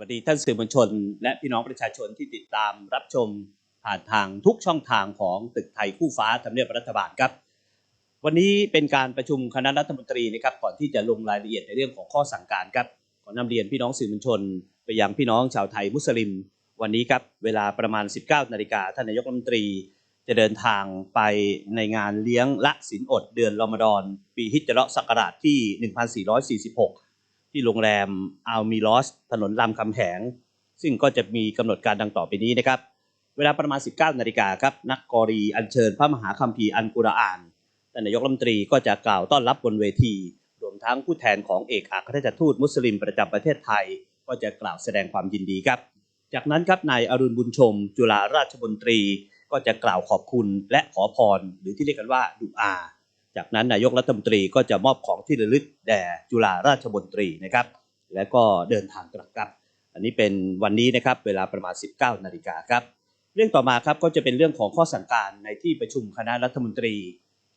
สวัสดีท่านสื่อมวลชน และพี่น้องประชาชนที่ติดตามรับชมผ่านทางทุกช่องทางของตึกไทยคู่ฟ้าทำเนียบรัฐบาลครับ วันนี้เป็นการประชุมคณะรัฐมนตรีนะครับก่อนที่จะลงรายละเอียดในเรื่องของข้อสั่งการครับขอนำเรียนพี่น้องสื่อมวลชน ไปยังพี่น้องชาวไทยมุสลิม วันนี้ครับเวลาประมาณ 19นาฬิกาท่านนายกรัฐมนตรี จะเดินทางไปในงานเลี้ยงละศีลอดเดือนรอมฎอนปีฮิจเราะห์ศักราชที่ 1446 ที่โรงแรมอัลมิลอส ถนนลำคำแหง ซึ่งก็จะมีกำหนดการดังต่อไปนี้นะครับ เวลาประมาณ 19 นาฬิกาครับ นักกอรีอัญเชิญพระมหาคัมภีร์อันกุรอานท่านนายกรัฐมนตรีก็จะกล่าวต้อนรับบนเวที รวมทั้งผู้แทนของเอกอัครราชทูตมุสลิมประจำประเทศไทย ก็จะกล่าวแสดงความยินดีครับ จากนั้นครับนายอรุณบุญชม จุฬาราชมนตรี ก็จะกล่าวขอบคุณและขอพรหรือที่เรียกกันว่าดุอา จากนั้นนายกรัฐมนตรีก็จะมอบของที่ระลึกแด่จุฬาราชมนตรีนะครับ และก็เดินทางกลับครับ อันนี้เป็นวันนี้นะครับเวลาประมาณ 19นาฬิกาครับ เรื่องต่อมาครับก็จะเป็นเรื่องของข้อสั่งการในที่ประชุมคณะรัฐมนตรี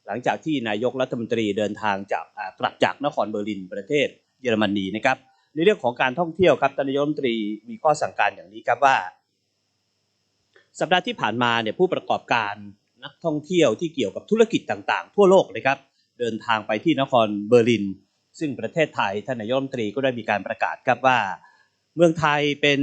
หลังจากที่นายกรัฐมนตรีเดินทางจากกลับจากนครเบอร์ลินประเทศเยอรมนีนะครับ ในเรื่องของการท่องเที่ยวครับนายกรัฐมนตรีมีข้อสั่งการอย่างนี้ครับว่า สัปดาห์ที่ผ่านมาเนี่ยผู้ประกอบการ นักท่องเที่ยวที่เกี่ยวกับธุรกิจต่างๆ ทั่วโลกนะครับ เดินทางไปที่นครเบอร์ลิน ซึ่งประเทศไทยท่านนายกรัฐมนตรีก็ได้มีการประกาศครับว่า เมืองไทยเป็น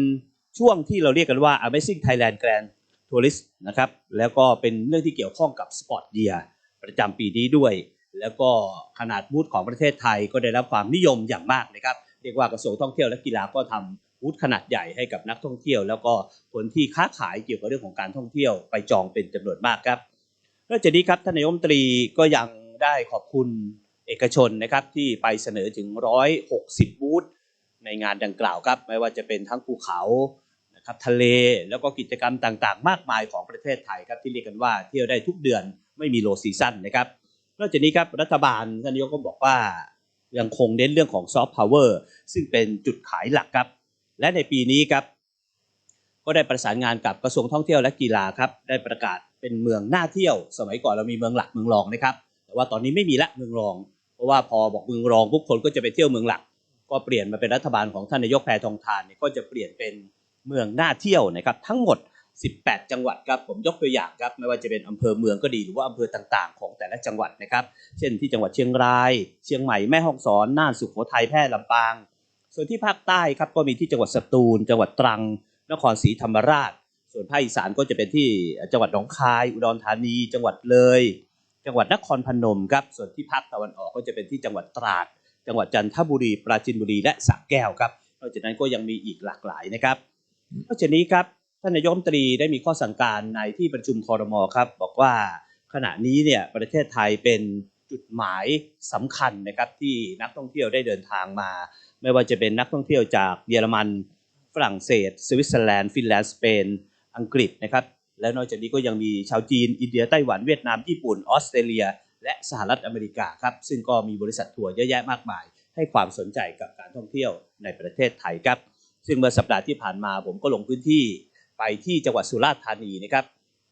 ช่วงที่เราเรียกกันว่า Amazing Thailand Grand Tourist นะครับแล้วก็เป็นเรื่องที่เกี่ยวข้องกับ Sport Year ประจำปีนี้ด้วย แล้วก็ขนาดบูธของประเทศไทยก็ได้รับความนิยมอย่างมากนะครับเรียกว่ากระทรวงท่องเที่ยวและกีฬาก็ทำ บูธขนาดใหญ่ให้กับนักท่องเที่ยว แล้วก็คนที่ค้าขายเกี่ยวกับเรื่องของการท่องเที่ยวไปจองเป็นจำนวนมากครับนอกจากนี้ครับท่านนายมนตรีก็ยังได้ขอบคุณเอกชนนะครับที่ไปเสนอถึง 160 บูธในงานดังกล่าวครับไม่ว่าจะเป็นทั้งภูเขานะครับทะเลแล้วก็กิจกรรมต่างๆ มากมายของประเทศไทยครับที่เรียกกันว่าเที่ยวได้ทุกเดือนไม่มีโลซีซั่นนะครับนอกจากนี้ครับรัฐบาลท่านนายกก็บอกว่ายังคงเน้นเรื่องของซอฟต์พาวเวอร์ซึ่งเป็นจุดขายหลักครับ และในปีนี้ครับก็ได้ประสานงานกับกระทรวงท่องเที่ยวและกีฬาครับได้ประกาศเป็นเมืองน่าเที่ยว สมัยก่อนเรามีเมืองหลักเมืองรองนะครับ แต่ว่าตอนนี้ไม่มีละเมืองรอง เพราะว่าพอบอกเมืองรองพวกคนก็จะไปเที่ยวเมืองหลัก ก็เปลี่ยนมาเป็นรัฐบาลของท่านนายกแพทองทานเนี่ยก็จะเปลี่ยนเป็นเมืองน่าเที่ยวนะครับทั้งหมด 18 จังหวัดครับผมยกตัวอย่างครับไม่ว่าจะเป็นอำเภอเมืองก็ดีหรือว่าอำเภอต่างๆ ของแต่ละจังหวัดนะครับ เช่นที่จังหวัดเชียงราย เชียงใหม่แม่ฮ่องสอนน่านสุโขทัยแพร่ลำปาง ส่วนที่ภาคใต้ครับก็มีที่จังหวัดสตูล จังหวัดตรัง นครศรีธรรมราช ส่วนภาคอีสานก็จะเป็นที่จังหวัดหนองคาย อุดรธานี จังหวัดเลย จังหวัดนครพนมครับ ส่วนที่ภาคตะวันออกก็จะเป็นที่จังหวัดตราด จังหวัดจันทบุรี ปราจีนบุรี และสระแก้วครับ นอกจากนั้นก็ยังมีอีกหลากหลายนะครับ นอกจากนี้ครับท่านนายกรัฐมนตรีได้มีข้อสั่งการในที่ประชุมคอรมอครับ บอกว่าขณะนี้เนี่ยประเทศไทยเป็นจุดหมายสำคัญนะครับที่นักท่องเที่ยวได้เดินทางมา ไม่ว่าจะเป็นนักท่องเที่ยวจากเยอรมัน ฝรั่งเศส สวิตเซอร์แลนด์ ฟินแลนด์ สเปน อังกฤษนะครับ และนอกจากนี้ก็ยังมีชาวจีน อินเดีย ไต้หวัน เวียดนาม ญี่ปุ่น ออสเตรเลีย และสหรัฐอเมริกาครับ ซึ่งก็มีบริษัททัวร์เยอะแยะมากมาย ให้ความสนใจกับการท่องเที่ยวในประเทศไทยครับ ซึ่งเมื่อสัปดาห์ที่ผ่านมาผมก็ลงพื้นที่ไปที่จังหวัดสุราษฎร์ธานีนะครับ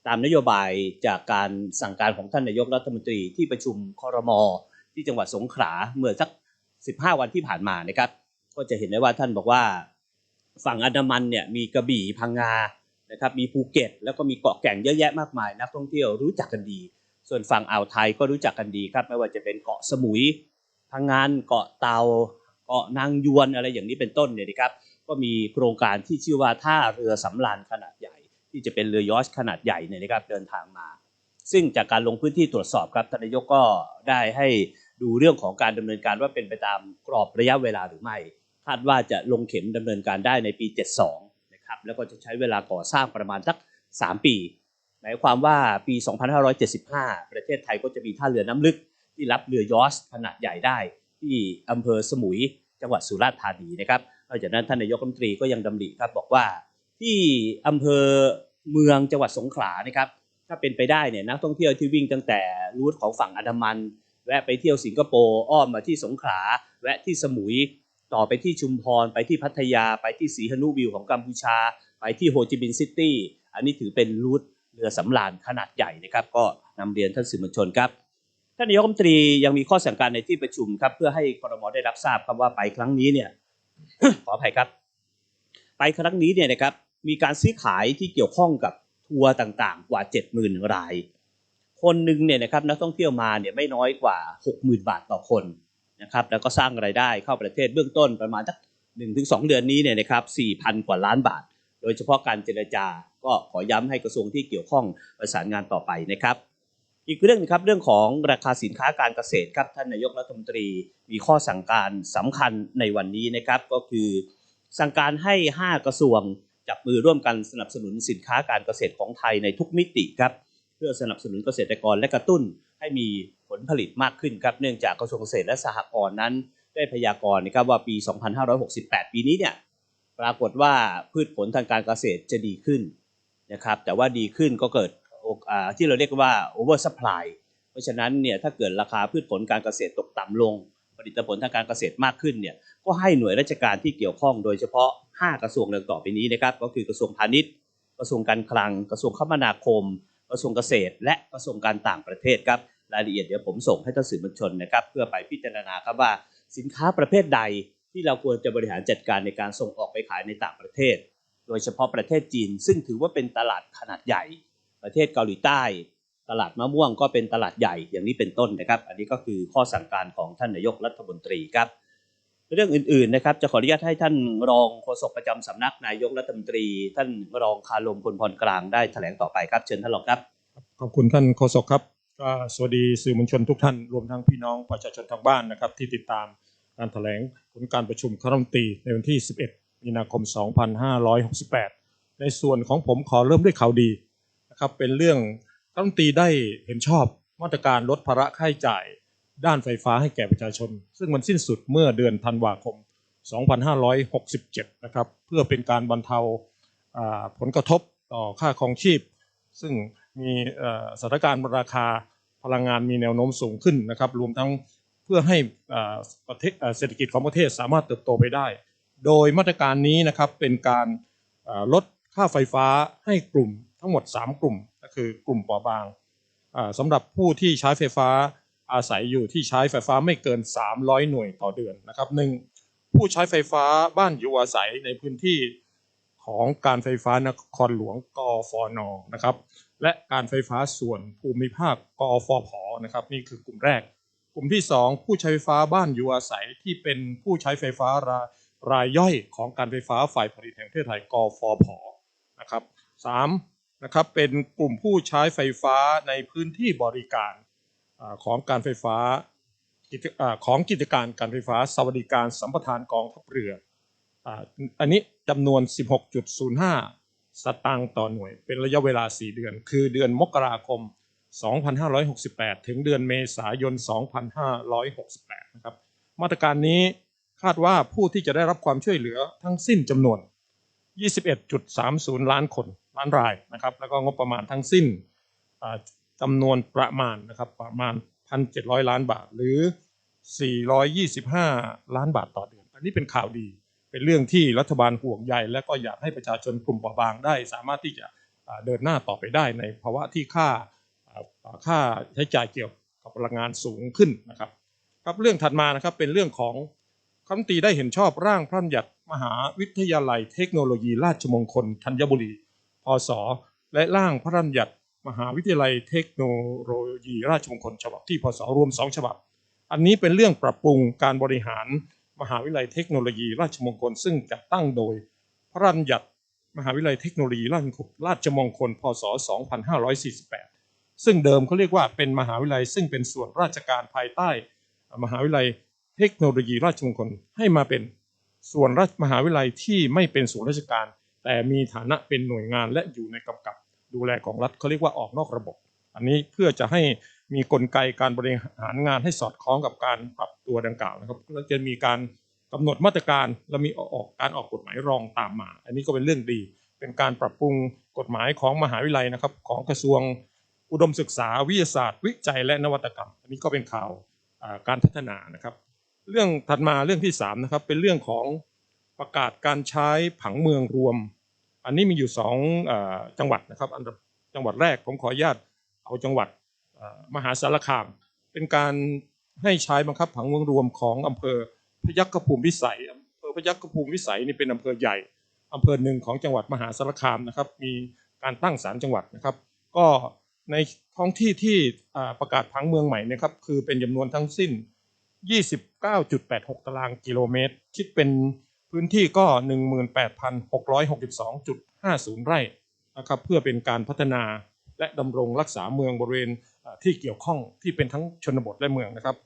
ตามนโยบายจากการสั่งการของท่านนายกรัฐมนตรีที่ประชุมคอรมอที่จังหวัดสงขลาเมื่อสัก 15 วันที่ผ่านมานะครับ ก็จะเห็นได้ว่าท่านบอกว่าฝั่งอันดามันเนี่ยมีกระบี่พังงานะครับมีภูเก็ต แล้วก็มีเกาะแก่งเยอะแยะมากมาย นักท่องเที่ยวรู้จักกันดี ส่วนฝั่งอ่าวไทยก็รู้จักกันดีครับ ไม่ว่าจะเป็นเกาะสมุยพังงานเกาะเตาเกาะนางยวนอะไรอย่างนี้เป็นต้นเนี่ยนะครับ ก็มีโครงการที่ชื่อว่าท่าเรือสำราญขนาดใหญ่ ที่จะเป็นเรือยอชขนาดใหญ่เนี่ยนะครับเดินทางมา ซึ่งจากการลงพื้นที่ตรวจสอบครับทนนายกก็ได้ให้ ดูเรื่องของการดำเนินการว่าเป็นไปตามกรอบระยะเวลาหรือไม่คาดว่าจะลงเข็มดำเนินการได้ในปี 72 นะครับแล้วก็จะใช้เวลาก่อสร้างประมาณสัก 3 ปี หมายความว่าปี 2575 ประเทศไทยก็จะมีท่าเรือน้ำลึกที่รับเรือยอชขนาดใหญ่ได้ ที่อำเภอสมุยจังหวัดสุราษฎร์ธานีนะครับนอกจากนั้นท่านนายกรัฐมนตรีก็ยังดำริครับบอกว่าที่อำเภอเมืองจังหวัดสงขลานะครับถ้าเป็นไปได้เนี่ยนักท่องเที่ยวที่วิ่งตั้งแต่รูทของฝั่งอันดามัน แวะไปเที่ยวสิงคโปร์อ้อมมาที่สงขลา แวะที่สมุย ต่อไปที่ชุมพร ไปที่พัทยา ไปที่สีหนุวิวของกัมพูชา ไปที่โฮจิมินห์ซิตี้ อันนี้ถือเป็นรูทเรือสำราญขนาดใหญ่นะครับ ก็นำเรียนท่านสื่อมวลชนครับ ท่านนายกรัฐมนตรียังมีข้อสั่งการในที่ประชุมครับ เพื่อให้ครมได้รับทราบครับว่าไปครั้งนี้เนี่ย ขออภัยครับ ไปครั้งนี้เนี่ยนะครับ มีการซื้อขายที่เกี่ยวข้องกับทัวร์ต่างๆ กว่า 70,000ราย คนหนึ่งเนี่ยนะครับนักท่องเที่ยวมาเนี่ยไม่น้อยกว่า 60,000 บาทต่อคนนะครับแล้วก็สร้างรายได้เข้าประเทศเบื้องต้นประมาณสัก1-2เดือนนี้เนี่ยนะครับ4,000กว่าล้านบาท โดยเฉพาะการเจรจาก็ขอย้ำให้กระทรวงที่เกี่ยวข้องประสานงานต่อไปนะครับ อีกเรื่องนึงครับเรื่องของราคาสินค้าการเกษตรครับท่านนายกรัฐมนตรีมีข้อสั่งการสำคัญในวันนี้นะครับก็คือสั่งการให้ 5 กระทรวงจับมือร่วมกันสนับสนุนสินค้าการเกษตรของไทยในทุกมิติครับ เพื่อสนับสนุนเกษตรกรและกระตุ้นให้มีผลผลิตมากขึ้นครับเนื่องจากกระทรวงเกษตรและสหกรณ์นั้น ได้พยากรณ์นะครับว่าปี 2568 ปีนี้เนี่ยปรากฏว่าพืชผลทางการเกษตรจะดีขึ้นนะครับแต่ว่าดีขึ้นก็เกิดที่เราเรียกว่า over supply เพราะฉะนั้นเนี่ยถ้าเกิดราคาพืชผลการเกษตรตกต่ำลง ผลิตผลทางการเกษตรมากขึ้นเนี่ยก็ให้หน่วยราชการที่เกี่ยวข้องโดยเฉพาะ 5 กระทรวงดังต่อไปนี้นะครับก็คือกระทรวงพาณิชย์ กระทรวงการคลัง กระทรวงคมนาคม กระทรวงเกษตร และกระทรวงการต่างประเทศครับรายละเอียดเดี๋ยวผมส่งให้ท่านสื่อมวลชนนะครับ เพื่อไปพิจารณาครับว่าสินค้าประเภทใดที่เราควรจะบริหารจัดการในการส่งออกไปขายในต่างประเทศ โดยเฉพาะประเทศจีน ซึ่งถือว่าเป็นตลาดขนาดใหญ่ ประเทศเกาหลีใต้ ตลาดมะม่วงก็เป็นตลาดใหญ่อย่างนี้เป็นต้นนะครับ อันนี้ก็คือข้อสั่งการของท่านนายกรัฐมนตรีครับ เรื่องอื่นๆนะครับจะขออนุญาตให้ท่านรองโฆษกประจำสำนักนายกรัฐมนตรี ท่านรองคารมพลพรกลางได้แถลงต่อไปครับ เชิญท่านรองครับ ขอบคุณท่านโฆษกครับก็สวัสดีสื่อมวลชนทุกท่านรวมทั้งพี่น้องประชาชนทางบ้านนะครับ ที่ติดตามการแถลงผลการประชุมคณะรัฐมนตรีในวันที่ 11 มีนาคม 2568 ในส่วนของผมขอเริ่มด้วยข่าวดีนะครับเป็นเรื่องรัฐมนตรีได้เห็นชอบมาตรการลดภาระค่าใช้จ่าย ด้านไฟฟ้าให้แก่ประชาชน ซึ่งมันสิ้นสุดเมื่อเดือนธันวาคม 2567 นะครับ เพื่อเป็นการบรรเทาผลกระทบต่อค่าครองชีพ ซึ่งมีสถานการณ์ราคาพลังงานมีแนวโน้มสูงขึ้นนะครับ รวมทั้งเพื่อให้ประเทศเศรษฐกิจของประเทศสามารถเติบโตไปได้ โดยมาตรการนี้นะครับเป็นการลดค่าไฟฟ้าให้กลุ่มทั้งหมด 3 กลุ่ม ก็คือกลุ่มเปราะบางสำหรับผู้ที่ใช้ไฟฟ้า อาศัยอยู่ที่ใช้ไฟฟ้าไม่เกิน 300 หน่วยต่อเดือนนะครับหนึ่งผู้ใช้ไฟฟ้าบ้านอยู่อาศัยในพื้นที่ของการไฟฟ้านครหลวงกฟนนะครับ และการไฟฟ้าส่วนภูมิภาคกฟผนะครับ นี่คือกลุ่มแรก กลุ่มที่ 2 ผู้ใช้ไฟฟ้าบ้านอยู่อาศัยที่เป็นผู้ใช้ไฟฟ้ารายรายย่อยของการไฟฟ้าฝ่ายผลิตแห่งประเทศไทยกฟผนะครับสามนะครับเป็นกลุ่มผู้ใช้ไฟฟ้าในพื้นที่บริการ ของการไฟฟ้าของกิจการการไฟฟ้าสวัสดิการสัมปทานกองทัพเรืออันนี้จำนวน 16.05 สตางค์ต่อหน่วย เป็นระยะเวลา 4 เดือน คือเดือนมกราคม 2568 ถึงเดือนเมษายน 2568 นะครับ มาตรการนี้คาดว่าผู้ที่จะได้รับความช่วยเหลือทั้งสิ้นจำนวน 21.30 ล้านคนล้านรายนะครับ แล้วก็งบประมาณทั้งสิ้น จำนวนประมาณนะครับประมาณ 1,700 ล้านบาทหรือ 425 ล้านบาทต่อเดือน อันนี้เป็นข่าวดี เป็นเรื่องที่รัฐบาลห่วงใย และก็อยากให้ประชาชนกลุ่มเปราะบางได้ สามารถที่จะเดินหน้าต่อไปได้ในภาวะที่ค่าค่าใช้จ่ายเกี่ยวกับพลังงานสูงขึ้นนะครับครับเรื่องถัดมานะครับเป็นเรื่องของคณะรัมตรีได้เห็นชอบร่างพระราชบัญญัติมหาวิทยาลัยเทคโนโลยีราชมงคลธัญบุรี พศ และร่างพระราชบัญญัติ มหาวิทยาลัยเทคโนโลยี ราชมงคลฉบับที่พศรวมสองฉบับ อันนี้เป็นเรื่องปรับปรุงการบริหารมหาวิทยาลัยเทคโนโลยี ราชมงคลซึ่งจัดตั้งโดย พระราชบัญญัติมหาวิทยาลัยเทคโนโลยีราชมงคลราชมงคล พศ 2548 ซึ่งเดิมเขาเรียกว่าเป็นมหาวิทยาลัยซึ่งเป็นส่วนราชการภายใต้ มหาวิทยาลัยเทคโนโลยีราชมงคลให้มาเป็นส่วนราชมหาวิทยาลัยที่ไม่เป็นส่วนราชการ แต่มีฐานะเป็นหน่วยงานและอยู่ในกำกับ ดูแลของรัฐเขาเรียกว่าออกนอกระบบ อันนี้เพื่อจะให้มีกลไกการบริหารงานให้สอดคล้องกับการปรับตัวดังกล่าวนะครับแล้วจะมีการกำหนดมาตรการและมีออกการออกกฎหมายรองตามมา อันนี้ก็เป็นเรื่องดี เป็นการปรับปรุงกฎหมายของมหาวิทยาลัยนะครับ ของกระทรวงอุดมศึกษาวิทยาศาสตร์ วิจัยและนวัตกรรม อันนี้ก็เป็นข่าวการพัฒนานะครับ เรื่องถัดมาเรื่องที่สามนะครับเป็นเรื่องของประกาศการใช้ผังเมืองรวม อันนี้มีอยู่สองจังหวัดนะครับอันดับจังหวัดแรกผมขออนุญาตเอาจังหวัดมหาสารคาม เป็นการให้ใช้บังคับผังเมืองรวมของอำเภอพยัคฆภูมิวิสัยอำเภอพยัคฆภูมิวิสัยนี่เป็นอำเภอใหญ่อำเภอหนึ่งของจังหวัดมหาสารคามนะครับมีการตั้งศาลจังหวัดนะครับ ก็ในท้องที่ที่ประกาศผังเมืองใหม่นะครับคือเป็นจำนวนทั้งสิ้น 29.86 ตารางกิโลเมตร คิดเป็น พื้นที่ก็ 18,662.50 ไร่นะครับเพื่อเป็นการพัฒนาและดำรงรักษาเมืองบริเวณที่เกี่ยวข้องที่เป็นทั้งชนบทและเมืองนะครับ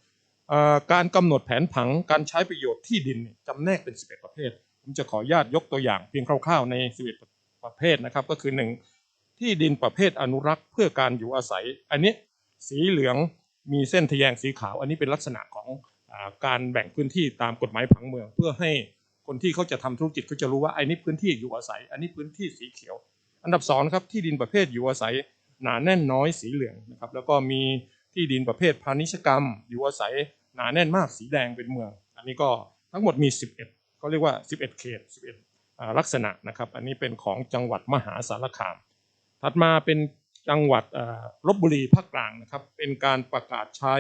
การกำหนดแผนผังการใช้ประโยชน์ที่ดินจำแนกเป็น 11 ประเภท ผมจะขออนุญาตยกตัวอย่างเพียงคร่าวๆใน 11 ประเภทนะครับก็คือ 1 ที่ดินประเภทอนุรักษ์เพื่อการอยู่อาศัย อันนี้สีเหลืองมีเส้นทะแยงสีขาว อันนี้เป็นลักษณะของอการแบ่งพื้นที่ตามกฎหมายผังเมือง เพื่อให้ คนที่เขาจะทำธุรกิจเขาจะรู้ว่าไอ้นี่พื้นที่อยู่อาศัย อันนี้พื้นที่สีเขียว อันดับสองนะครับที่ดินประเภทอยู่อาศัยหนาแน่นน้อยสีเหลืองนะครับแล้วก็มีที่ดินประเภทพาณิชยกรรม อยู่อาศัยหนาแน่นมากสีแดงเป็นเมือง อันนี้ก็ทั้งหมดมี 11เขาเรียกว่า 11 เขต 11อ่าลักษณะนะครับ อันนี้เป็นของจังหวัดมหาสารคาม ถัดมาเป็นจังหวัดลบบุรีภาคกลางนะครับ เป็นการประกาศใช้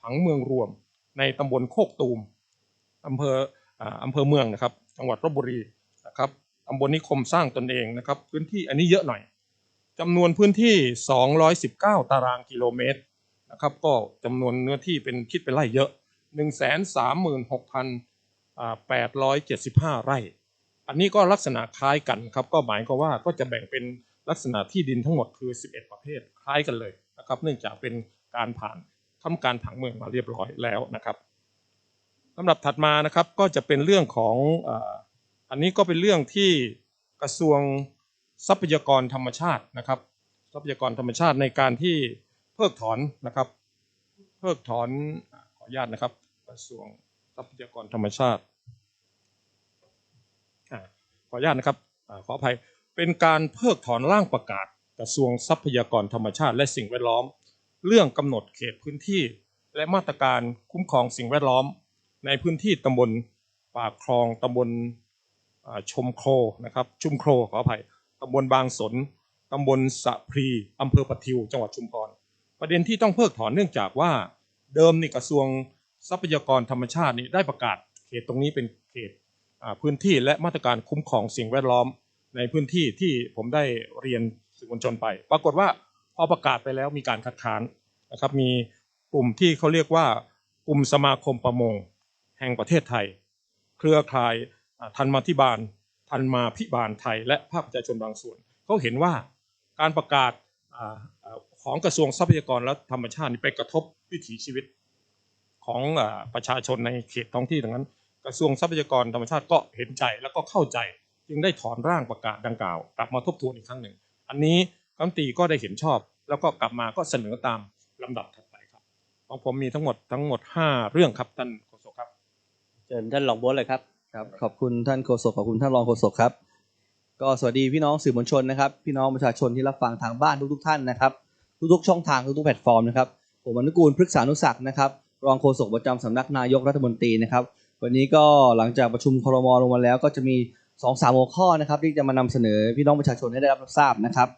ผังเมืองรวม ในตำบลโคกตูมอำเภอ อ่าอำเภอเมืองนะครับ จังหวัดลบบุรีนะครับตำบลนิคมสร้างตนเองนะครับ พื้นที่อันนี้เยอะหน่อยจำนวนพื้นที่ 219 ตารางกิโลเมตรนะครับ ก็จำนวนเนื้อที่เป็นคิดเป็นไร่เยอะ 136,875 ไร่ อันนี้ก็ลักษณะคล้ายกันครับ ก็หมายความว่าก็จะแบ่งเป็นลักษณะที่ดินทั้งหมดคือ 11 ประเภทคล้ายกันเลยนะครับ เนื่องจากเป็นการผ่านทำการผังเมืองมาเรียบร้อยแล้วนะครับ ลำดับถัดมานะครับก็จะเป็นเรื่องของอันนี้ก็เป็นเรื่องที่กระทรวงทรัพยากรธรรมชาตินะครับ ทรัพยากรธรรมชาติในการที่เพิกถอนนะครับ เพิกถอนอขออนุญาตนะครับ กระทรวงทรัพยากรธรรมชาติขออนุญาตนะครับอขออภัยเป็นการเพิกถอนร่างประกาศกระทรวงทรัพยากรธรรมชาติ และสิ่งแวดล้อม เรื่องกำหนดเขตพื้นที่ และมาตรการคุ้มครองสิ่งแวดล้อม ในพื้นที่ตำบลปากคลองตำบลชมโคนะครับชุมโครขออภัยตำบลบางสนตำบลสะพรีอำเภอปะทิว จังหวัดชุมพรประเด็นที่ต้องเพิกถอนเนื่องจากว่าเดิมนี่กระทรวงทรัพยากรธรรมชาตินี่ได้ประกาศเขตตรงนี้เป็นเขตพื้นที่และมาตรการคุ้มครองสิ่งแวดล้อมในพื้นที่ที่ผมได้เรียนสื่อมวลชนไป ปรากฏว่าพอประกาศไปแล้วมีการคัดค้านนะครับมีกลุ่มที่เขาเรียกว่ากลุ่มสมาคมประมง แห่งประเทศไทย เครือข่ายทันมาธิบาล ทันมาพิบาลไทย และภาคประชาชนบางส่วนเขาเห็นว่าการประกาศของกระทรวงทรัพยากรและธรรมชาติไปกระทบวิถีชีวิตของประชาชนในเขตท้องที่ดังนั้น กระทรวงทรัพยากรธรรมชาติก็เห็นใจแล้วก็เข้าใจ จึงได้ถอนร่างประกาศดังกล่าวกลับมาทบทวนอีกครั้งหนึ่ง อันนี้รัฐมนตรีก็ได้เห็นชอบ แล้วก็กลับมาก็เสนอตามลำดับถัดไปครับของผมมีทั้งหมดทั้งหมด 5 เรื่องครับท่าน เชิญท่านรองโบ๊ทเลยครับครับ ขอบคุณท่านโฆษกขอบคุณท่านรองโฆษกครับ ก็สวัสดีพี่น้องสื่อมวลชนนะครับ พี่น้องประชาชนที่รับฟังทางบ้านทุกๆท่านนะครับ ทุกๆช่องทางทุกๆแพลตฟอร์มนะครับผมอนุกูลพฤกษานุศักนะครับรองโฆษกประจำสำนักนายกรัฐมนตรีนะครับ วันนี้ก็หลังจากประชุมครมลงมาแล้ว ก็จะมี2อสามหัวข้อนะครับที่จะมานำเสนอพี่น้องประชาชนให้ได้รับทราบนะครับ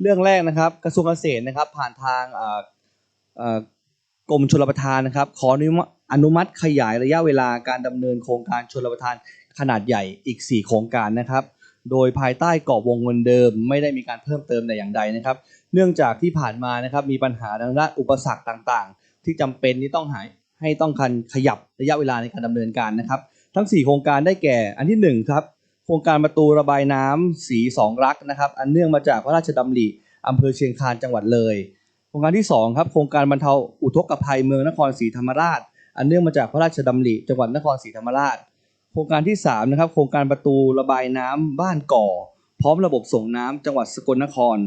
เรื่องแรกนะครับกระทรวงเกษตรนะครับผ่านทางกรมชลประทานนะครับขออนุ อนุมัติขยายระยะเวลาการดำเนินโครงการชลประทานขนาดใหญ่อีก 4 โครงการนะครับ โดยภายใต้กรอบวงเงินเดิม ไม่ได้มีการเพิ่มเติมแต่อย่างใดนะครับ เนื่องจากที่ผ่านมานะครับมีปัญหาทางด้านอุปสรรคต่างๆ ที่จำเป็นที่ต้องหายให้ต้องการขยับระยะเวลาในการดำเนินการนะครับ ทั้ง 4 โครงการได้แก่อันที่1ครับโครงการประตูระบายน้ำสีสองรักนะครับอันเนื่องมาจากพระราชดำริอำเภอเชียงคานจังหวัดเลย โครงการที่2ครับโครงการบรรเทาอุทกภัยเมืองนครศรีธรรมราช อันเนื่องมาจากพระราชดำริจังหวัดนครศรีธรรมราช โครงการที่3นะครับโครงการประตูระบายน้ำบ้านก่อ พร้อมระบบส่งน้ำจังหวัดสกลนคร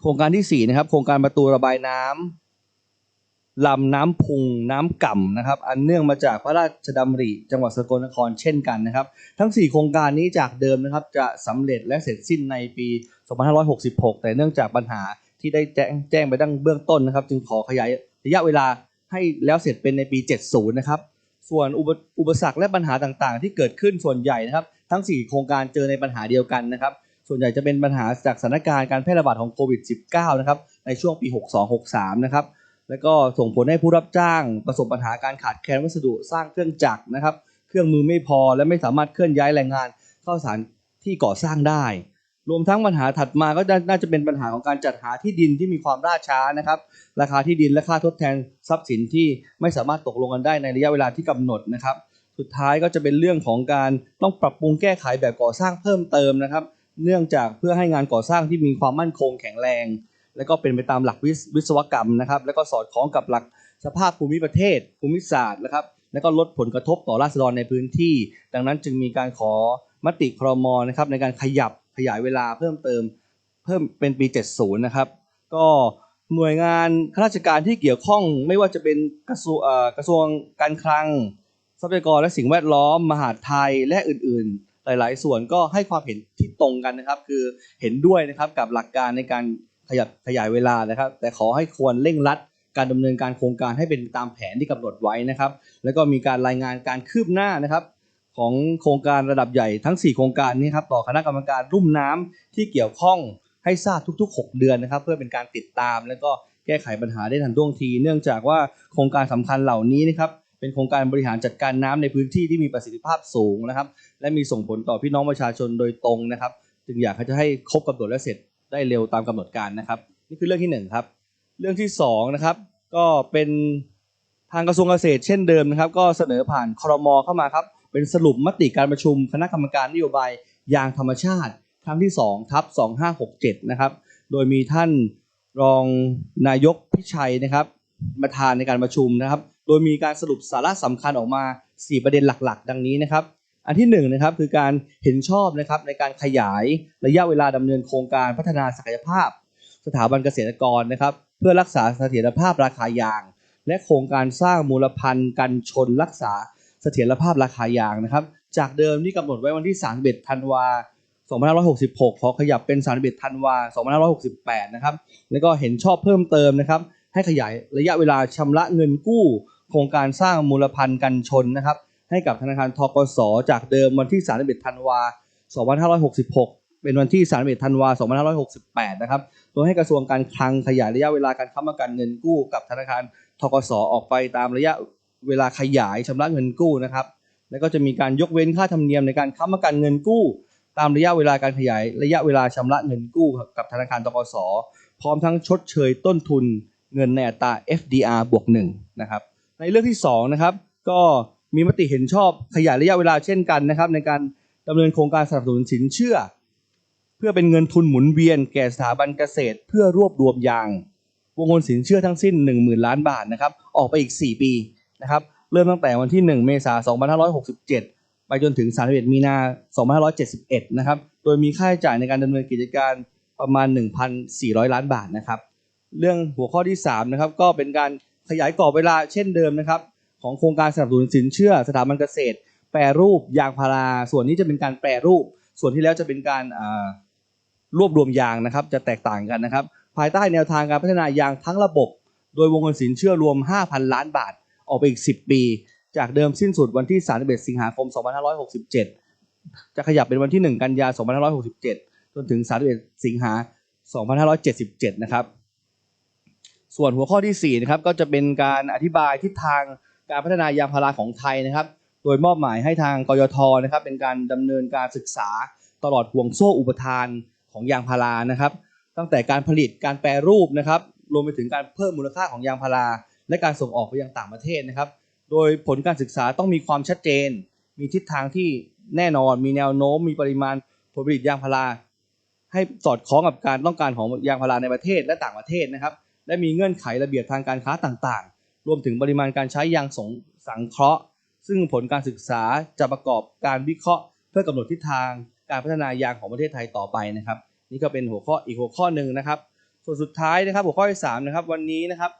โครงการที่4นะครับโครงการประตูระบายน้ำลำน้ำพุงน้ำก่ำนะครับ อันเนื่องมาจากพระราชดำริ จังหวัดสกลนครเช่นกันนะครับ ทั้ง 4 โครงการนี้จากเดิมนะครับจะสำเร็จและเสร็จสิ้นในปี 2566 แต่เนื่องจากปัญหาที่ได้แจ้งแจ้งไปดั้งเบื้องต้นนะครับ จึงขอขยายระยะเวลา ให้แล้วเสร็จเป็นในปี 70 นะครับ ส่วนอุปอุปสรรคและปัญหาต่างๆ ที่เกิดขึ้นส่วนใหญ่นะครับ ทั้ง 4 โครงการเจอในปัญหาเดียวกันนะครับ ส่วนใหญ่จะเป็นปัญหาจากสถานการณ์การแพร่ระบาดของโควิด -19 นะครับ ในช่วงปี 62-63 นะครับ แล้วก็ส่งผลให้ผู้รับจ้างประสบปัญหาการขาดแคลนวัสดุสร้างเครื่องจักรนะครับ เครื่องมือไม่พอและไม่สามารถเคลื่อนย้ายแรงงานเข้าสานที่ก่อสร้างได้ รวมทั้งปัญหาถัดมาก็น่าจะเป็นปัญหาของการจัดหาที่ดินที่มีความล่าช้านะครับ ราคาที่ดินและค่าทดแทนทรัพย์สินที่ไม่สามารถตกลงกันได้ในระยะเวลาที่กำหนดนะครับ สุดท้ายก็จะเป็นเรื่องของการต้องปรับปรุงแก้ไขแบบก่อสร้างเพิ่มเติมนะครับ เนื่องจากเพื่อให้งานก่อสร้างที่มีความมั่นคงแข็งแรง และก็เป็นไปตามหลักวิศวิศวกรรมนะครับ แล้วก็สอดคล้องกับหลักสภาพภูมิประเทศ ภูมิศาสตร์นะครับ แล้วก็ลดผลกระทบต่อราษฎรในพื้นที่ ดังนั้นจึงมีการขอมติครมนะครับในการขยับ ขยายเวลาเพิ่มเติมเพิ่มเป็นปี 70 นะครับ ก็หน่วยงานข้าราชการที่เกี่ยวข้องไม่ว่าจะเป็นกระทรวงกระทรวงการคลัง ทรัพยากรและสิ่งแวดล้อม มหาดไทยและอื่น ๆ หลาย ๆ ส่วนก็ให้ความเห็นที่ตรงกันนะครับ คือเห็นด้วยนะครับกับหลักการในการขยับขยายเวลานะครับ แต่ขอให้ควรเร่งรัดการดำเนินการโครงการให้เป็นตามแผนที่กำหนดไว้นะครับ แล้วก็มีการรายงานการคืบหน้านะครับ ของโครงการระดับใหญ่ทั้ง 4 โครงการนี้ครับต่อคณะกรรมการรุ่มน้ำที่เกี่ยวข้องให้ทราบทุก ๆ 6 เดือนนะครับ เพื่อเป็นการติดตาม แล้วก็แก้ไขปัญหาได้ทันท่วงที เนื่องจากว่าโครงการสำคัญเหล่านี้นะครับเป็นโครงการบริหารจัดการน้ำในพื้นที่ที่มีประสิทธิภาพสูงนะครับ และมีส่งผลต่อพี่น้องประชาชนโดยตรงนะครับ จึงอยากให้จะให้ครบกำหนดและเสร็จได้เร็วตามกำหนดการนะครับ นี่คือเรื่องที่หนึ่งครับเรื่องที่สองนะครับก็เป็นทางกระทรวงเกษตรเช่นเดิมนะครับ ก็เสนอผ่านครมเข้ามาครับ เป็นสรุปมติการประชุมคณะกรรมการนโยบายยางธรรมชาติ ครั้งที่2ทับ2567 นะครับ โดยมีท่านรองนายกพิชัยนะครับประธานในการประชุมนะครับ โดยมีการสรุปสาระสำคัญออกมา 4 ประเด็นหลักๆ ดังนี้นะครับ อันที่1นงนะครับคือการเห็นชอบนะครับในการขยายระยะเวลาดำเนินโครงการพัฒนาศักยภาพ สถาบันเกษตรกรนะครับ เพื่อรักษาเสถียรภาพราคายาง และโครงการสร้างมูลพันธ์กันชนรักษา ถียรภาพราคายางนะครับ จากเดิมที่กำหนดไว้วันที่ 31 ธันวา2566 ขอขยับเป็น 31 ธันวา2568 นะครับ แล้วก็เห็นชอบเพิ่มเติมนะครับ ให้ขยายระยะเวลาชำระเงินกู้ โครงการสร้างมูลพันธ์กันชนนะครับ ให้กับธนาคารทกส จากเดิมวันที่ 31 ธันวา2566 เป็นวันที่ 31 ธันวา2568 นะครับ โดยให้กระทรวงการคลังขยายระยะเวลาการค้ำประกันเงินกู้กับธนาคารทกส ออกไปตามระยะ เวลาขยายชำระเงินกู้นะครับ แล้วก็จะมีการยกเว้นค่าธรรมเนียมในการค้ำประกันเงินกู้ ตามระยะเวลาการขยายระยะเวลาชำระเงินกู้กับธนาคารทกสพร้อมทั้งชดเชยต้นทุนเงินในอัตรา FDR บวกหนึ่งนะครับ ในเรื่องที่สองนะครับก็มีมติเห็นชอบขยายระยะเวลาเช่นกันนะครับ ในการดำเนินโครงการสนับสนุนสินเชื่อ เพื่อเป็นเงินทุนหมุนเวียนแก่สถาบันเกษตร เพื่อรวบรวมยาง วงเงินสินเชื่อทั้งสิ้น 10,000 ล้านบาทนะครับ ออกไปอีก 4 ปี นะครับเริ่มตั้งแต่วันที่ 1 เมษายน 2567 ไปจนถึง 31 มีนา 2571 นะครับ โดยมีค่าใช้จ่ายในการดำเนินกิจการประมาณ 1,400 ล้านบาทนะครับ เรื่องหัวข้อที่ 3 นะครับ ก็เป็นการขยายกรอบเวลาเช่นเดิมนะครับ ของโครงการสนับสนุนสินเชื่อสถาบันเกษตร แปรรูปยางพารา ส่วนนี้จะเป็นการแปรรูป ส่วนที่แล้วจะเป็นการรวบรวมยางนะครับ จะแตกต่างกันนะครับ ภายใต้แนวทางการพัฒนายางทั้งระบบ โดยวงเงินสินเชื่อรวม 5,000 ล้านบาท ออกไปอีก 10 ปี จากเดิมสิ้นสุดวันที่ 31 สิงหาคม 2567 จะขยับเป็นวันที่ 1 กันยา2567 จนถึง 31 สิงหา 2577 นะครับ ส่วนหัวข้อที่ 4 นะครับ ก็จะเป็นการอธิบายทิศทางการพัฒนายางพาราของไทยนะครับ โดยมอบหมายให้ทางกยทนะครับ เป็นการดำเนินการศึกษาตลอดห่วงโซ่อุปทานของยางพารานะครับ ตั้งแต่การผลิตการแปรรูปนะครับ รวมไปถึงการเพิ่มมูลค่าของยางพารา และการส่งออกไปยังต่างประเทศนะครับ โดยผลการศึกษาต้องมีความชัดเจน มีทิศทางที่แน่นอน มีแนวโน้ม มีปริมาณผลผลิตยางพาราให้สอดคล้องกับการต้องการของยางพาราในประเทศและต่างประเทศนะครับ และมีเงื่อนไขระเบียบทางการค้าต่างๆ รวมถึงปริมาณการใช้ยางสงสังเคราะห์ ซึ่งผลการศึกษาจะประกอบการวิเคราะห์ เพื่อกำหนดทิศทางการพัฒนายางของประเทศไทยต่อไปนะครับ นี่ก็เป็นหัวข้ออีกหัวข้อหนึ่งนะครับ ส่วนสุดท้ายนะครับหัวข้อที่สามนะครับวันนี้นะครับ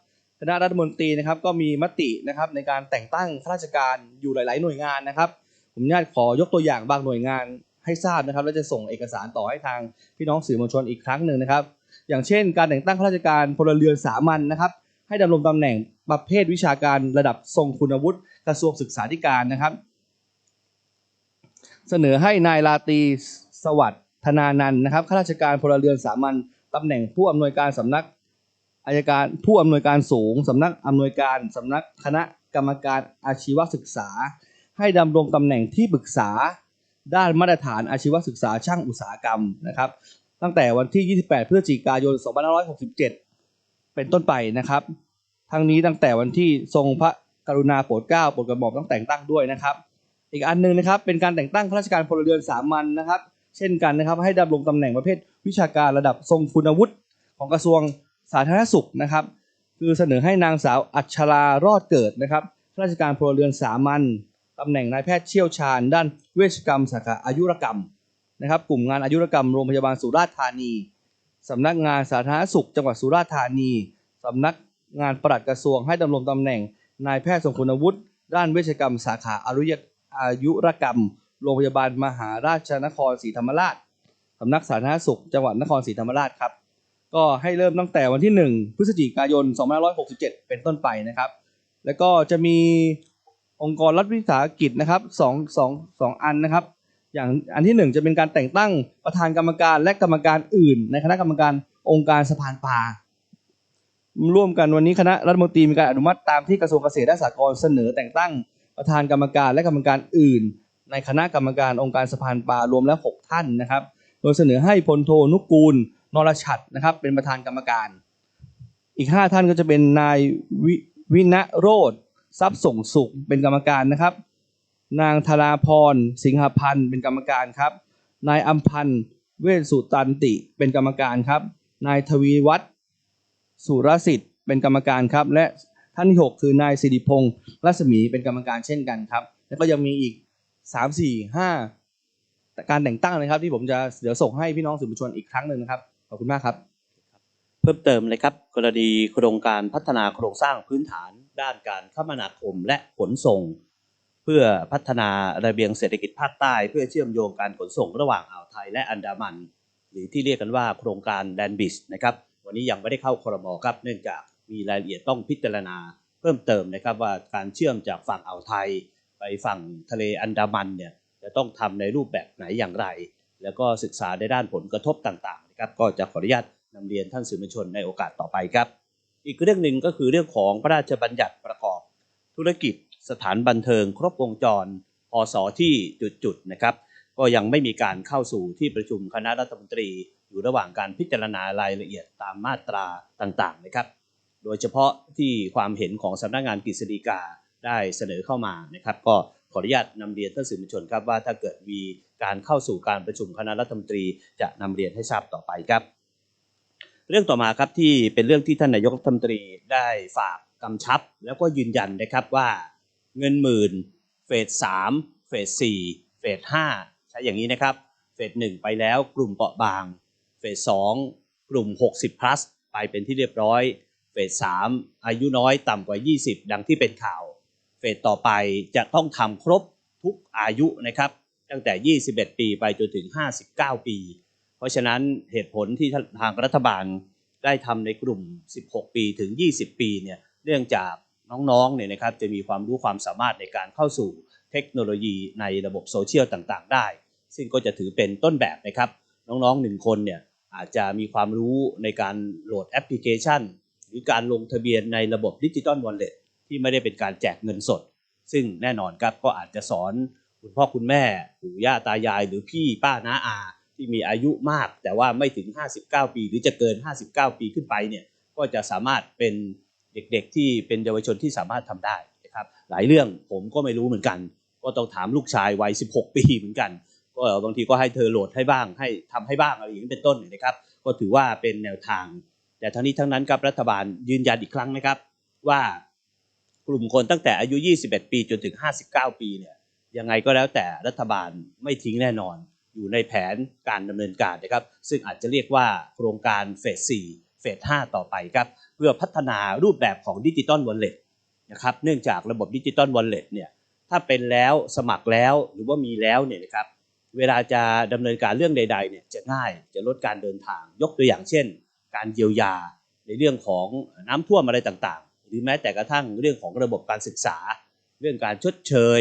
คณะรัฐมนตรีนะครับก็มีมตินะครับในการแต่งตั้งข้าราชการอยู่หลาย ๆ หน่วยงานนะครับ ผมญาติขอยกตัวอย่างบางหน่วยงานให้ทราบนะครับ แล้วจะส่งเอกสารต่อให้ทางพี่น้องสื่อมวลชนอีกครั้งหนึ่งนะครับ อย่างเช่น การแต่งตั้งข้าราชการพลเรือนสามัญนะครับ ให้ดำรงตำแหน่งประเภทวิชาการระดับทรงคุณวุฒิกระทรวงศึกษาธิการนะครับ เสนอให้นายลาตรีสวัสดิ์ธนานันนะครับข้าราชการพลเรือนสามัญตำแหน่งผู้อำนวยการสำนัก อายการผู้อำนวยการสูงสำนักอำนวยการสำนักคณะกรรมการอาชีวศึกษา ให้ดำรงตำแหน่งที่ปรึกษา ด้านมาตรฐานอาชีวศึกษาช่างอุตสาหกรรมนะครับ ตั้งแต่วันที่ 28 พฤศจิกายน 2567 เป็นต้นไปนะครับ ทั้งนี้ตั้งแต่วันที่ทรงพระกรุณาโปรดเกล้าโปรดกระหม่อมต้องแต่งตั้งด้วยนะครับ อีกอันหนึ่งนะครับเป็นการแต่งตั้งข้าราชการพลเรือนสามัญนะครับ เช่นกันนะครับให้ดำรงตำแหน่งประเภทวิชาการระดับทรงคุณวุฒิของกระทรวง สาธารณสุขนะครับ คือเสนอให้นางสาวอัชรารอดเกิดนะครับข้าราชการพลเรือนสามัญตำแหน่งนายแพทย์เชี่ยวชาญ ด้านเวชกรรมสาขาอายุรกรรมนะครับ กลุ่มงานอายุรกรรมโรงพยาบาลสุราษฎร์ธานีสำนักงานสาธารณสุข จังหวัดสุราษฎร์ธานีสำนักงานปลัดกระทรวงให้ดำรงตำแหน่งนายแพทย์ทรงคุณวุฒิด้านเวชกรรมสาขาอายุอายุรกรรม โรงพยาบาลมหาราชนครศรีธรรมราชสำนักสาธารณสุข จังหวัดนครศรีธรรมราชครับ ก็ให้เริ่มตั้งแต่วันที่ 1 พฤศจิกายน 2567 เป็นต้นไปนะครับ แล้วก็จะมีองค์กรรัฐวิสาหกิจนะครับสองสองสองอันนะครับ อย่างอันที่หนึ่งจะเป็นการแต่งตั้งประธานกรรมการและกรรมการอื่น ในคณะกรรมการองค์การสะพานปลาร่วมกันวันนี้คณะรัฐมนตรีมีการอนุมัติตามที่กระทรวงเกษตรและสหกรณ์เสนอแต่งตั้งประธานกรรมการและกรรมการอื่น ในคณะกรรมการองค์การสะพานปลารวมแล้ว 6 ท่านนะครับ โดยเสนอให้พลโทนุกูล นรชัดนะครับ เป็นประธานกรรมการ อีก 5 ท่านก็จะเป็นนายวิวิณโรธทรัพย์ส่งสุขเป็นกรรมการนะครับ นางธราพรสิงหพันธ์เป็นกรรมการครับ นายอัมพันธ์เวสุตันติเป็นกรรมการครับ นายทวีวัฒน์สุรสิทธิ์เป็นกรรมการครับ และท่านที่หกคือนายสิริพงษ์รัศมีเป็นกรรมการเช่นกันครับ แล้วก็ยังมีอีกสามสี่ห้าการแต่งตั้งนะครับ ที่ผมจะเดี๋ยวส่งให้พี่น้องสื่อมวลชนอีกครั้งหนึ่งนะครับ ขอบคุณมากครับ เพิ่มเติมเลยครับ กรณีโครงการพัฒนาโครงสร้างพื้นฐาน ด้านการคมนาคมและขนส่ง เพื่อพัฒนาระเบียงเศรษฐกิจภาคใต้ เพื่อเชื่อมโยงการขนส่งระหว่างอ่าวไทยและอันดามัน หรือที่เรียกกันว่าโครงการแดนบิสนะครับวันนี้ยังไม่ได้เข้าครมครับเนื่องจากมีรายละเอียดต้องพิจารณา เพิ่มเติมนะครับว่าการเชื่อมจากฝั่งอ่าวไทย ไปฝั่งทะเลอันดามันเนี่ยจะต้องทำในรูปแบบไหนอย่างไร แล้วก็ศึกษาในด้านผลกระทบต่าง ครับก็จะขออนุญาตนำเรียนท่านสื่อมวลชนในโอกาสต่อไปครับ อีกเรื่องหนึ่งก็คือเรื่องของพระราชบัญญัติประกอบ ธุรกิจสถานบันเทิงครบวงจรพศที่จุดๆนะครับ ก็ยังไม่มีการเข้าสู่ที่ประชุมคณะรัฐมนตรี อยู่ระหว่างการพิจารณารายละเอียดตามมาตราต่างๆนะครับ โดยเฉพาะที่ความเห็นของสำนักงานกฤษฎีกาได้เสนอเข้ามานะครับ ก็ ออนุญาตนำเรียนท่านสื่อมวลชนครับว่าถ้าเกิดมีการเข้าสู่การประชุมคณะรัฐมนตรีจะนำเรียนให้ทราบต่อไปครับ เรื่องต่อมาครับที่เป็นเรื่องที่ท่านนายกรัฐมนตรีได้ฝากกำชับ แล้วก็ยืนยันนะครับว่าเงินหมื่นเฟสสามเฟสสี่เฟสห้าใช้อย่างนี้นะครับ เฟสหนึ่งไปแล้วกลุ่มเปราะบาง เฟสสองกลุ่ม 60 plus ไปเป็นที่เรียบร้อย เฟสสามอายุน้อยต่ำกว่า 20 ดังที่เป็นข่าว เฟสต่อไปจะต้องทำครบทุกอายุนะครับ ตั้งแต่ 21 ปีไปจนถึง 59 ปี เพราะฉะนั้นเหตุผลที่ทางรัฐบาลได้ทำในกลุ่ม 16 ปีถึง 20 ปีเนี่ยเนื่องจากน้องๆเนี่ยนะครับจะมีความรู้ความสามารถในการเข้าสู่เทคโนโลยีในระบบโซเชียลต่างๆ ได้ ซึ่งก็จะถือเป็นต้นแบบนะครับ น้องๆหนึ่งคนเนี่ยอาจจะมีความรู้ในการโหลดแอปพลิเคชัน หรือการลงทะเบียนในระบบดิจิตอลวอลเล็ต ที่ไม่ได้เป็นการแจกเงินสด ซึ่งแน่นอนครับก็อาจจะสอนคุณพ่อคุณแม่ปู่ย่าตายาย หรือพี่ป้าน้าอาที่มีอายุมาก แต่ว่าไม่ถึง 59 ปี หรือจะเกิน 59 ปีขึ้นไปเนี่ยก็จะสามารถเป็นเด็กๆ ที่เป็นเยาวชนที่สามารถทำได้นะครับหลายเรื่องผมก็ไม่รู้เหมือนกัน ก็ต้องถามลูกชายวัย 16 ปีเหมือนกัน ก็บางทีก็ให้เธอโหลดให้บ้าง ให้ทำให้บ้างอะไรอย่างนี้เป็นต้นนะครับ ก็ถือว่าเป็นแนวทาง แต่ทั้งนี้ทั้งนั้นครับรัฐบาลยืนยันอีกครั้งนะครับ ว่า กลุ่มคนตั้งแต่อายุ 21 ปีจนถึง 59 ปีเนี่ยยังไงก็แล้วแต่รัฐบาลไม่ทิ้งแน่นอน อยู่ในแผนการดำเนินการนะครับ ซึ่งอาจจะเรียกว่าโครงการเฟส 4 เฟส 5 ต่อไปครับเพื่อพัฒนารูปแบบของดิจิตอลวอลเล็ตนะครับเนื่องจากระบบดิจิตอลวอลเล็ตเนี่ยถ้าเป็นแล้วสมัครแล้วหรือว่ามีแล้วเนี่ยนะครับเวลาจะดำเนินการเรื่องใดๆเนี่ยจะง่ายจะลดการเดินทางยกตัวอย่างเช่น การเยียวยาในเรื่องของน้ำท่วมอะไรต่าง หรือแม้แต่กระทั่งเรื่องของระบบการศึกษา เรื่องการชดเชย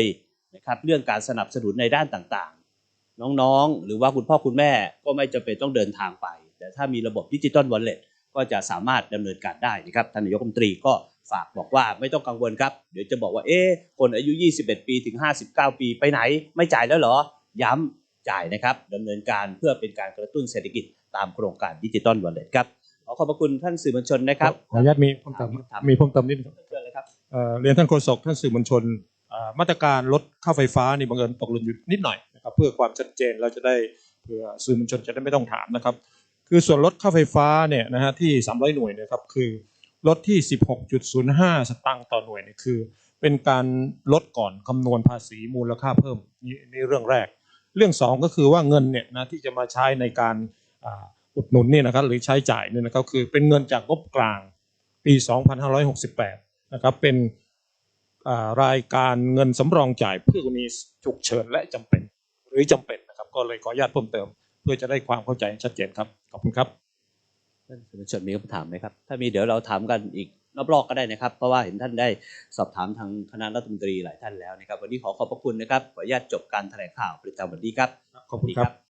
นะครับเรื่องการสนับสนุนในด้านต่างๆ น้องๆ หรือว่าคุณพ่อคุณแม่ก็ไม่จำเป็นต้องเดินทางไป แต่ถ้ามีระบบดิจิตอลวอลเล็ตก็จะสามารถดำเนินการได้นะครับท่านนายกรัฐมนตรีก็ฝากบอกว่าไม่ต้องกังวลครับ เดี๋ยวจะบอกว่าเอ๊ะคนอายุ 21 ปีถึง 59 ปีไปไหน ไม่จ่ายแล้วเหรอ ย้ำจ่ายนะครับดำเนินการเพื่อเป็นการกระตุ้นเศรษฐกิจตามโครงการดิจิตอลวอลเล็ตครับ ขอขอบพระคุณท่านสื่อมวลชนนะครับขออนุญาตมีเพิ่มเติมถามมีเพิ่มเติมนิดนึงเชิญเลยครับเอ่อเรียนท่านโฆษกท่านสื่อมวลชนอ่ามาตรการลดค่าไฟฟ้านี่บังเอิญตกหล่นอยู่นิดหน่อยนะครับเพื่อความชัดเจนเราจะได้เพื่อสื่อมวลชนจะได้ไม่ต้องถามนะครับ คือส่วนลดค่าไฟฟ้าเนี่ยนะฮะที่ 300 หน่วยเนะครับคือลดที่ 16.05 สตางค์ต่อหน่วยเนี่ยคือ เป็นการลดก่อนคำนวณภาษีมูลค่าเพิ่มนี่นี่เรื่องแรก เรื่องสองก็คือว่าเงินเนี่ยนะที่จะมาใช้ในการ อ่าอุดหนุนเนี่ยนะครับหรือใช้จ่ายเนี่ยนะครับคือเป็นเงินจากงบกลางปี 2568 นะครับเป็นอ่ารายการเงินสำรองจ่ายเพื่อกรณีฉุกเฉินและจำเป็น หรือจำเป็นนะครับก็เลยขออนุญาตเพิ่มเติม เพื่อจะได้ความเข้าใจชัดเจนครับขอบคุณครับท่านสื่อมวลชนมีคำถามไหมครับถ้ามีเดี๋ยวเราถามกันอีกรอบๆก็ได้นะครับ เพราะว่าเห็นท่านได้สอบถามทางคณะรัฐมนตรีหลายท่านแล้วนะครับ วันนี้ขอขอบพระคุณนะครับขออนุญาตจบการแถลงข่าวประจำวันนี้ครับขอบคุณครับ